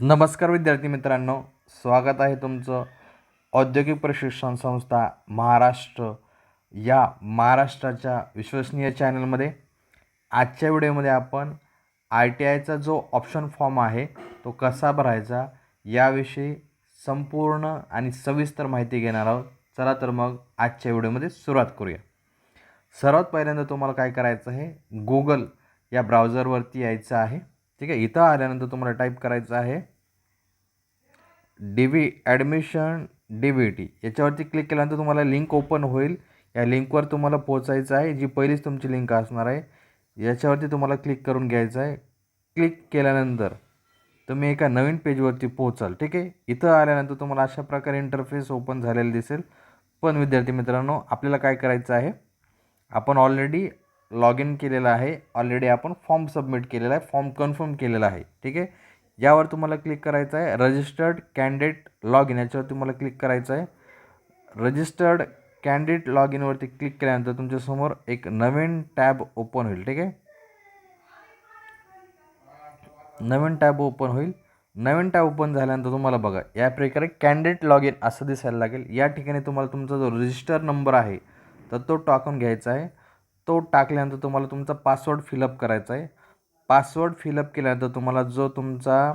नमस्कार विद्यार्थी मित्रांनो स्वागत आहे तुमचं औद्योगिक प्रशिक्षण संस्था महाराष्ट्र या महाराष्ट्राच्या विश्वसनीय चॅनलमध्ये आजच्या व्हिडिओमध्ये आपण आय टी आयचा जो ऑप्शन फॉर्म आहे तो कसा भरायचा याविषयी संपूर्ण आणि सविस्तर माहिती घेणार आहोत. चला तर मग आजच्या व्हिडिओमध्ये सुरुवात करूया. सर्वात पहिल्यांदा तुम्हाला काय करायचं आहे गुगल या ब्राउझरवरती यायचं आहे. ठीक आहे इथं आल्यानंतर तुम्हाला टाईप करायचं आहे. D V admission D V T याच्यावरती क्लिक केल्यानंतर तुम्हाला लिंक ओपन होईल. या लिंकवर तुम्हाला पोचायचं आहे जी पहिलीच तुमची लिंक असणार आहे. याच्यावरती तुम्हाला क्लिक करून घ्यायचं आहे. क्लिक केल्यानंतर तुम्ही एका नवीन पेजवरती पोचाल ठीक आहे? इथं आल्यानंतर तुम्हाला अशा प्रकारे इंटरफेस ओपन झालेला दिसेल. पण विद्यार्थी मित्रांनो आपल्याला काय करायचं आहे? आपण ऑलरेडी लॉग इन केलेलं आहे. ऑलरेडी आपण फॉर्म सबमिट केलेला आहे. फॉर्म कन्फर्म केलेला आहे. ठीक आहे? यावर तुम्हाला क्लिक करायचं आहे. रजिस्टर्ड कॅन्डिडेट लॉग इन याच्यावर तुम्हाला क्लिक करायचं आहे. रजिस्टर्ड कॅन्डिडेट लॉग इनवरती क्लिक केल्यानंतर तुमच्यासमोर एक नवीन टॅब ओपन होईल. ठीक आहे? नवीन टॅब ओपन होईल. नवीन टॅब ओपन झाल्यानंतर तुम्हाला बघा या प्रकारे कॅन्डिडेट लॉग इन असं दिसायला लागेल. या ठिकाणी तुम्हाला तुमचा जो रजिस्टर नंबर आहे तर तो टाकून घ्यायचा आहे. तो टाकल्यानंतर तुम्हाला तुमचा पासवर्ड फिलअप करायचा आहे. पासवर्ड फिलअप केल्यानंतर तुम्हाला जो तुमचा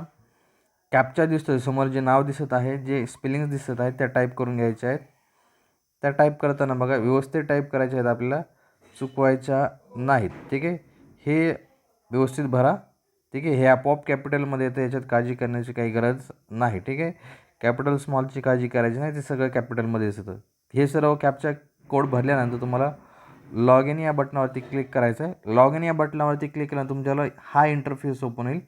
कॅप्चा दिसतो आहे समोर जे नाव दिसत आहे जे स्पेलिंग्स दिसत आहेत त्या टाईप करून घ्यायच्या आहेत. त्या टाईप करताना बघा व्यवस्थित टाईप करायच्या आहेत आपल्याला. चुकवायच्या नाहीत ठीक आहे? हे व्यवस्थित भरा ठीक आहे? हे आपोआप कॅपिटलमध्ये येतं याच्यात काळजी करण्याची काही गरज नाही ठीक आहे? कॅपिटल स्मॉलची काळजी करायची नाही ते सगळं कॅपिटलमध्ये येतं. हे सर्व कॅपचा कोड भरल्यानंतर तुम्हाला लॉग इन या बटनावरती क्लिक करायचं आहे लॉग इन या बटनावरती क्लिक केल्यानंतर तुमच्याला हा इंटरफेस ओपन होईल.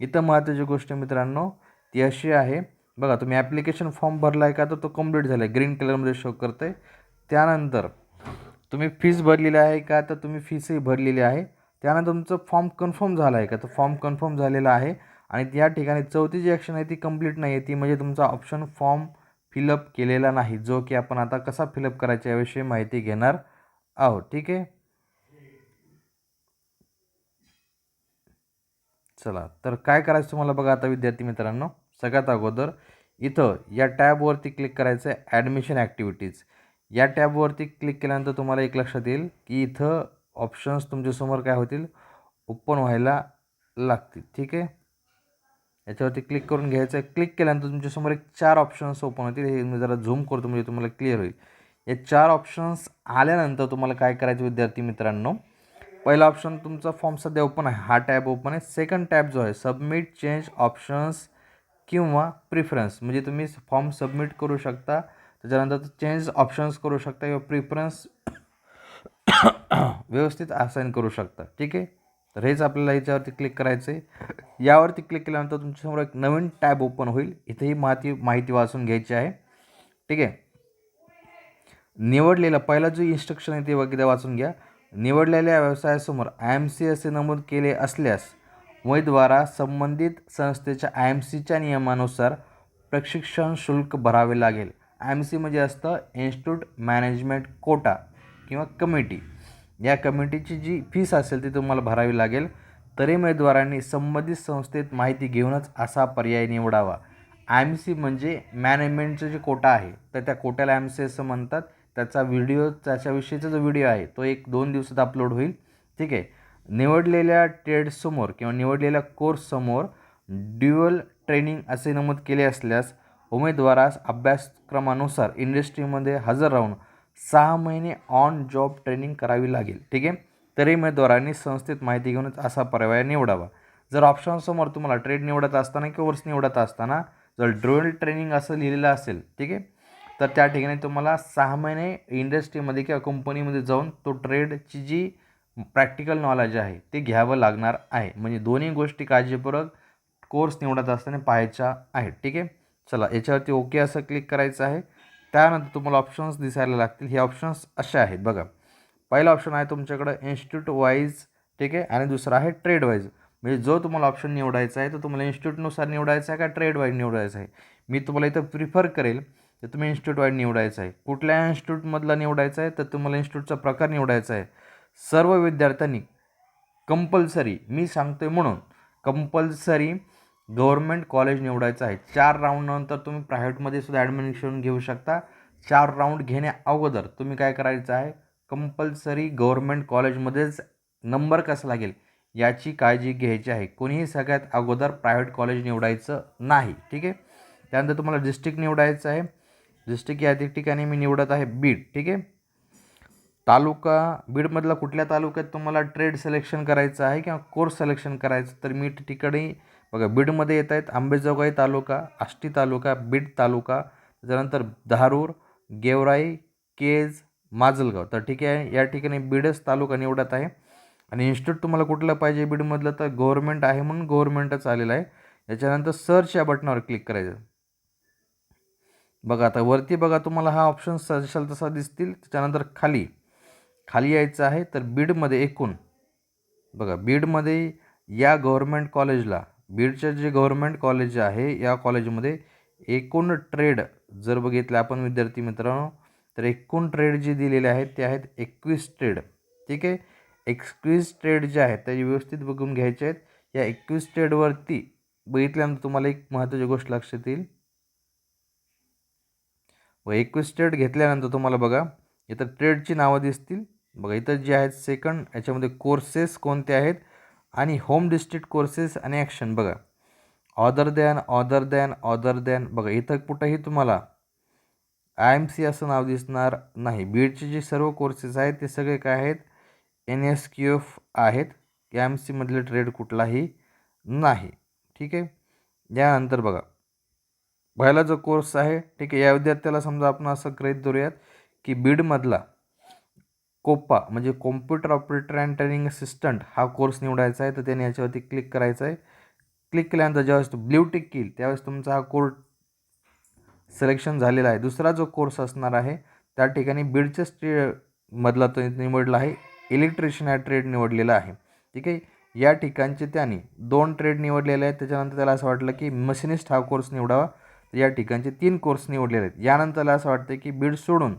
इथं महत्त्वाची गोष्ट मित्रांनो ती अशी आहे. बघा तुम्ही ॲप्लिकेशन फॉर्म भरला आहे का तर तो कंप्लीट झाला आहे ग्रीन कलरमध्ये शो करतं आहे त्यानंतर तुम्ही फीस भरलेली आहे का तर तुम्ही फीसही भरलेली आहे. त्यानंतर तुमचं फॉर्म कन्फर्म झाला आहे का तर फॉर्म कन्फर्म झालेला आहे. आणि या ठिकाणी चौथी जी ॲक्शन आहे ती कंप्लीट नाही आहे ती म्हणजे तुमचा ऑप्शन फॉर्म फिलअप केलेला नाही. जो की आपण आता कसा फिलअप करायचा याविषयी माहिती घेणार. आहो ठीक आहे. चला तर काय करायचं तुम्हाला बघा आता विद्यार्थी मित्रांनो? सगळ्यात अगोदर इथं या टॅबवरती क्लिक करायचं आहे ॲडमिशन ॲक्टिव्हिटीज या टॅबवरती क्लिक केल्यानंतर तुम्हाला एक लक्षात येईल की इथं ऑप्शन्स तुमच्यासमोर काय होतील? ओपन व्हायला लागतील ठीक आहे? याच्यावरती क्लिक करून घ्यायचं आहे क्लिक केल्यानंतर तुमच्यासमोर एक चार ऑप्शन्स ओपन होतील. हे मी जरा झूम करतो म्हणजे तुम्हाला क्लिअर होईल. या चार ऑप्शन्स आल्यानंतर तुम्हाला काय करायचं विद्यार्थी मित्रांनो? पहिला ऑप्शन तुमचा फॉर्म सध्या ओपन आहे. हा टॅब ओपन आहे. सेकंड टॅब जो आहे सबमिट चेंज ऑप्शन्स किंवा प्रिफरन्स म्हणजे तुम्ही फॉर्म सबमिट करू शकता. त्याच्यानंतर चेंज ऑप्शन्स करू शकता किंवा प्रिफरन्स व्यवस्थित असाईन करू शकता. ठीक आहे? तर हेच आपल्याला याच्यावरती क्लिक करायचं आहे. यावरती क्लिक केल्यानंतर तुमच्यासमोर एक नवीन टॅब ओपन होईल. इथेही माहिती माहिती वाचून घ्यायची आहे. ठीक आहे? निवडलेला पहिला जो इन्स्ट्रक्शन आहे ते वगैरे वाचून घ्या. निवडलेल्या व्यवसायासमोर आय एम सी असे नमूद केले असल्यास उमेदवारा संबंधित संस्थेच्या आय एम सीच्या नियमानुसार प्रशिक्षण शुल्क भरावे लागेल. आय एम सी म्हणजे असतं इन्स्टिट्यूट मॅनेजमेंट कोटा किंवा कमिटी या कमिटीची जी फीस असेल ती तुम्हाला भरावी लागेल. तरी उमेदवारांनी संबंधित संस्थेत माहिती घेऊनच असा पर्याय निवडावा. आय एम सी म्हणजे मॅनेजमेंटचं जे कोटा आहे तर त्या कोट्याला एम सी असं म्हणतात. त्याचा व्हिडिओ त्याच्याविषयीचा जो व्हिडिओ आहे तो एक दोन दिवसात अपलोड होईल. ठीक आहे? निवडलेल्या ट्रेडसमोर किंवा निवडलेल्या कोर्ससमोर ड्युअल ट्रेनिंग असे नमूद केले असल्यास उमेदवारास अभ्यासक्रमानुसार इंडस्ट्रीमध्ये हजर राहून सहा महिने ऑन जॉब ट्रेनिंग करावी लागेल. ठीक आहे? तरी उमेदवारांनी संस्थेत माहिती घेऊनच असा पर्याय निवडावा. जर ऑप्शनसमोर तुम्हाला ट्रेड निवडत असताना किंवा कोर्स निवडत असताना जर ड्रोल ट्रेनिंग असं लिहिलेलं असेल ठीक आहे? तर त्या ठिकाणी तुम्हाला सहा महिने इंडस्ट्रीमध्ये किंवा कंपनीमध्ये जाऊन तो ट्रेडची जी प्रॅक्टिकल नॉलेज आहे ते घ्यावं लागणार आहे. म्हणजे दोन्ही गोष्टी काळजीपूर्वक कोर्स निवडत असताना पाहायच्या आहेत. ठीक आहे? चला याच्यावरती ओके असं क्लिक करायचं आहे. त्यानंतर तुम्हाला ऑप्शन्स दिसायला लागतील. हे ऑप्शन्स असे आहेत. बघा पहिला ऑप्शन आहे तुमच्याकडं इन्स्टिट्यूट वाईज ठीक आहे? आणि दुसरा आहे ट्रेड वाईज म्हणजे जो तुम्हाला ऑप्शन निवडायचा आहे तो तुम्हाला इन्स्टिट्यूटनुसार निवडायचा आहे का ट्रेड वाईज निवडायचा आहे? मी तुम्हाला इथं प्रिफर करेल. तर तुम्ही इन्स्टिट्यूट वाईज निवडायचं आहे. कुठल्या इन्स्टिट्यूटमधला निवडायचा आहे तर तुम्हाला इन्स्टिट्यूटचा प्रकार निवडायचा आहे. सर्व विद्यार्थ्यांनी कंपल्सरी मी सांगतोय म्हणून कंपल्सरी गव्हर्मेंट कॉलेज निवडायचं आहे. चार राऊंडनंतर तुम्ही प्रायव्हेटमध्ये सुद्धा ॲडमिशन घेऊ शकता. चार राऊंड घेण्या अगोदर तुम्ही काय करायचं आहे? कंपल्सरी गव्हर्मेंट कॉलेजमध्येच नंबर कसा लागेल याची काळजी घ्यायची आहे. कोणीही सगळ्यात अगोदर प्रायव्हेट कॉलेज निवडायचं नाही ठीक आहे? त्यानंतर तुम्हाला डिस्ट्रिक्ट निवडायचं आहे. जसे की अधिक ठिकाणी मी निवडत आहे बीड ठीक आहे? तालुका बीडमधला कुठल्या तालुक्यात तुम्हाला ट्रेड सिलेक्शन करायचं आहे किंवा कोर्स सिलेक्शन करायचं तर मी ठिकाणी बघा बीडमध्ये येत आहेत आंबेजोगाई तालुका आष्टी तालुका बीड तालुका त्याच्यानंतर धारूर गेवराई केज माजलगाव. तर ठीक आहे या ठिकाणी बीडच तालुका निवडत आहे. आणि इन्स्टिट्यूट तुम्हाला कुठलं पाहिजे बीडमधलं तर गव्हर्मेंट आहे म्हणून गव्हर्मेंटच आलेलं आहे. याच्यानंतर सर्च या बटनावर क्लिक करायचं. बघा आता वरती बघा तुम्हाला हा ऑप्शन जशाल तसा दिसतील त्याच्यानंतर खाली. खाली यायचं आहे तर बीडमध्ये एकूण. बघा बीडमध्ये या गव्हर्मेंट कॉलेजला बीडचं जे गव्हर्मेंट कॉलेज आहे या कॉलेजमध्ये एकूण ट्रेड जर बघितलं आपण विद्यार्थी मित्रांनो तर एकूण ट्रेड जे दिलेले आहेत ते आहेत एकवीस ट्रेड ठीक आहे? एकवीस ट्रेड जे आहेत ते व्यवस्थित बघून घ्यायचे आहेत. या एकवीस ट्रेडवरती बघितल्यानंतर तुम्हाला एक महत्त्वाची गोष्ट लक्षात येईल. व एकवीस ट्रेड घेतल्यानंतर तुम्हाला बघा इथं ट्रेडची नावं दिसतील. बघा इथं जे आहेत सेकंड याच्यामध्ये कोर्सेस कोणते आहेत? आणि होम डिस्ट्रिक्ट कोर्सेस आणि ॲक्शन बघा other than other than other than बघा इथं कुठंही तुम्हाला आय एम सी असं नाव दिसणार नाही. बीडचे जे सर्व कोर्सेस आहेत ते सगळे काय आहेत? एन एस क्यू एफ आहेत. एम सीमधले ट्रेड कुठलाही नाही. ठीक आहे? यानंतर बघा पहिला जो कोर्स आहे ठीक आहे या विद्यार्थ्याला समजा आपण असं गृहीत धरूयात की बीडमधला कोप्पा म्हणजे computer operator and training assistant हा कोर्स निवडायचा आहे तर त्याने याच्यावरती क्लिक करायचं आहे. क्लिक केल्यानंतर ज्यावेळेस तो ब्ल्यू टिक येईल त्यावेळेस तुमचा हा कोर्स सिलेक्शन झालेला आहे. दुसरा जो कोर्स असणार आहे त्या ठिकाणी बीडच्या स्ट्री मधला तो निवडला आहे. इलेक्ट्रिशियन हा ट्रेड निवडलेला आहे. ठीक आहे या ठिकाणचे त्याने दोन ट्रेड निवडलेले आहेत. त्याच्यानंतर त्याला असं वाटलं की मशिनिस्ट हा कोर्स निवडावा. या ठिकाणचे तीन कोर्स निवडलेले आहेत. यानंतरला असं वाटतं की बीड सोडून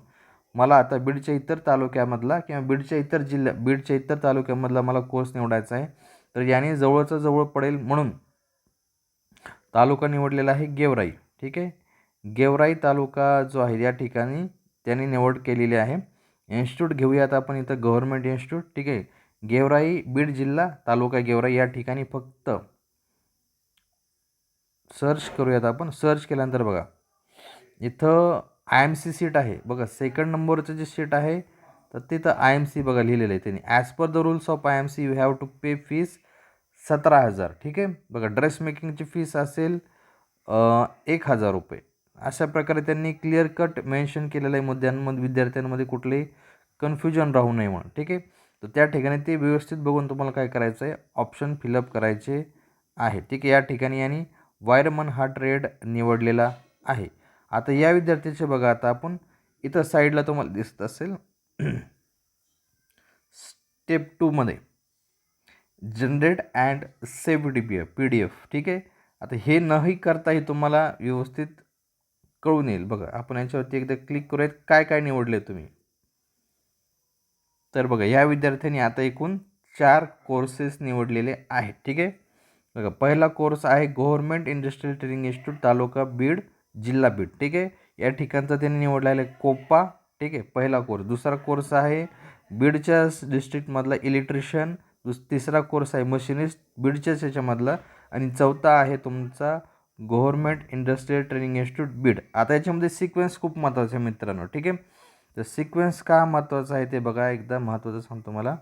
मला आता बीडच्या इतर तालुक्यामधला किंवा बीडच्या इतर जिल्ह्या बीडच्या इतर तालुक्यामधला मला कोर्स निवडायचा आहे. तर याने जवळचं जवळ पडेल म्हणून तालुका निवडलेला आहे गेवराई. ठीक आहे? गेवराई तालुका जो आहे या ठिकाणी त्यांनी निवड केलेली आहे. इन्स्टिट्यूट घेऊयात आपण इथं गव्हर्मेंट इन्स्टिट्यूट. ठीक आहे? गेवराई बीड जिल्हा तालुका गेवराई या ठिकाणी फक्त सर्च करूयात आपण. सर्च केल्यानंतर बघा इथं आय एम सी सीट आहे. बघा सेकंड नंबरचं जे सीट आहे तर तिथं आय एम सी बघा लिहिलेलं आहे त्यांनी. As per the rules of I M C you have to pay fees सतरा हजार. ठीक आहे? बघा ड्रेस मेकिंगची फीस असेल एक हजार रुपये. अशा प्रकारे त्यांनी क्लिअर कट मेन्शन केलेलं आहे. मुद्द्यांमध्ये विद्यार्थ्यांमध्ये कुठलेही कन्फ्युजन राहू नये म्हणून. ठीक आहे? तर त्या ठिकाणी ते व्यवस्थित बघून तुम्हाला काय करायचं आहे ऑप्शन फिलअप करायचे आहे. ठीक आहे? या ठिकाणी यांनी वायरमन हा ट्रेड निवडलेला आहे. आता या विद्यार्थ्याचे बघा आता आपण इथं साईडला तुम्हाला दिसत असेल. स्टेप टूमध्ये generate and save D P F P D F ठीक आहे? आता हे नाही करताही तुम्हाला व्यवस्थित कळून येईल. बघा आपण याच्यावरती एकदा क्लिक करूयात काय काय निवडले तुम्ही? तर बघा या विद्यार्थ्यांनी आता एकूण चार कोर्सेस निवडलेले आहेत ठीक आहे? बघा पहिला कोर्स आहे government industrial training institute taluka Beed जिल्हा बीड ठीक आहे या ठिकाणचा त्यांनी निवडलेला आहे कोप्पा ठीक आहे पहिला कोर्स. दुसरा कोर्स आहे बीडच्या डिस्ट्रिक्टमधला इलेक्ट्रिशियन. दुस तिसरा कोर्स आहे मशिनिस्ट बीडच्याच याच्यामधला आणि चौथा आहे तुमचा government industrial training institute Beed. आता याच्यामध्ये सिक्वेन्स खूप महत्त्वाचा आहे मित्रांनो ठीक आहे तर सिक्वेन्स का महत्त्वाचा आहे ते बघा. एकदा महत्त्वाचं सांगतो मला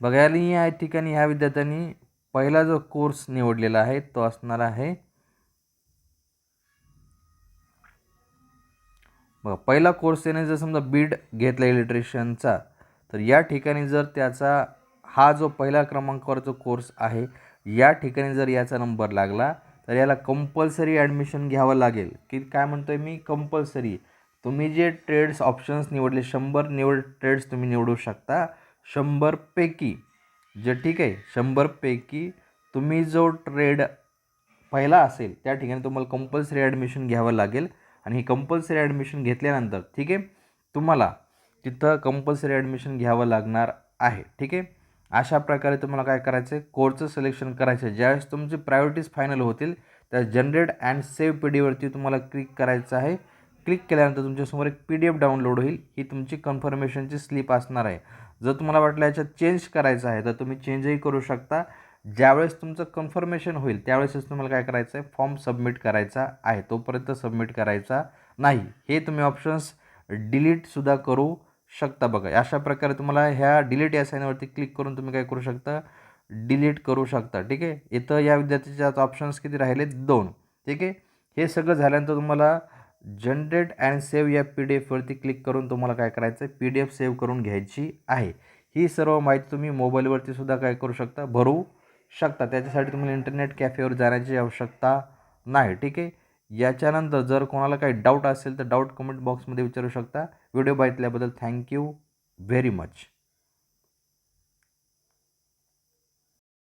बघायला या ठिकाणी ह्या विद्यार्थ्यांनी पहिला जो कोर्स निवडलेला आहे तो असणार आहे. बघा पहिला कोर्स त्याने जर समजा बीड घेतला इलेक्ट्रिशियनचा तर या ठिकाणी जर त्याचा हा जो पहिला क्रमांकावरचा कोर्स आहे या ठिकाणी जर याचा नंबर लागला तर याला कंपल्सरी ॲडमिशन घ्यावं लागेल. की काय म्हणतो आहे मी? कंपल्सरी तुम्ही जे ट्रेड्स ऑप्शन्स निवडले शंभर निवड ट्रेड्स तुम्ही निवडू शकता. शंभरपैकी जे ठीक आहे शंभरपैकी तुम्ही जो ट्रेड पहिला असेल त्या ठिकाणी तुम्हाला कंपल्सरी ॲडमिशन घ्यावं लागेल. आणि ही कंपल्सरी ॲडमिशन घेतल्यानंतर ठीक आहे तुम्हाला तिथं कंपल्सरी ॲडमिशन घ्यावं लागणार आहे ठीक आहे. अशा प्रकारे तुम्हाला काय करायचं आहे कोर्सचं सिलेक्शन करायचं आहे ज्यावेळेस तुमची प्रायोरिटीज फायनल होतील त्या जनरेट अँड सेव्ह पी डीवरती तुम्हाला क्लिक करायचं आहे. क्लिक केल्यानंतर तुमच्यासमोर एक पी डी एफ डाउनलोड होईल. ही तुमची कन्फर्मेशनची स्लिप असणार आहे. जर तुम्हाला वाटलं याच्यात चेंज करायचं आहे तर तुम्ही चेंजही करू शकता. ज्यावेळेस तुमचं कन्फर्मेशन होईल त्यावेळेसच तुम्हाला काय करायचं आहे फॉर्म सबमिट करायचा आहे. तोपर्यंत सबमिट करायचा नाही. हे तुम्ही ऑप्शन्स डिलीटसुद्धा करू शकता बघा. अशा प्रकारे तुम्हाला ह्या डिलीट या साईनवरती क्लिक करून तुम्ही काय करू शकता? डिलीट करू शकता. ठीक आहे? इथं या विद्यार्थ्याचे आता ऑप्शन्स किती राहिले दोन. ठीक आहे? हे सगळं झाल्यानंतर तुम्हाला जनरेट अँड सेव्ह या पी डी एफवरती क्लिक करून तुम्हाला काय करायचं आहे पी डी एफ सेव्ह करून घ्यायची आहे. ही सर्व माहिती तुम्ही मोबाईलवरती सुद्धा काय करू शकता? भरू शकता. त्याच्यासाठी तुम्हाला इंटरनेट कॅफेवर जाण्याची आवश्यकता नाही ठीक आहे? याच्यानंतर जर कोणाला काही डाऊट असेल तर डाऊट कमेंट बॉक्समध्ये विचारू शकता. व्हिडिओ बघितल्याबद्दल थँक्यू व्हेरी मच.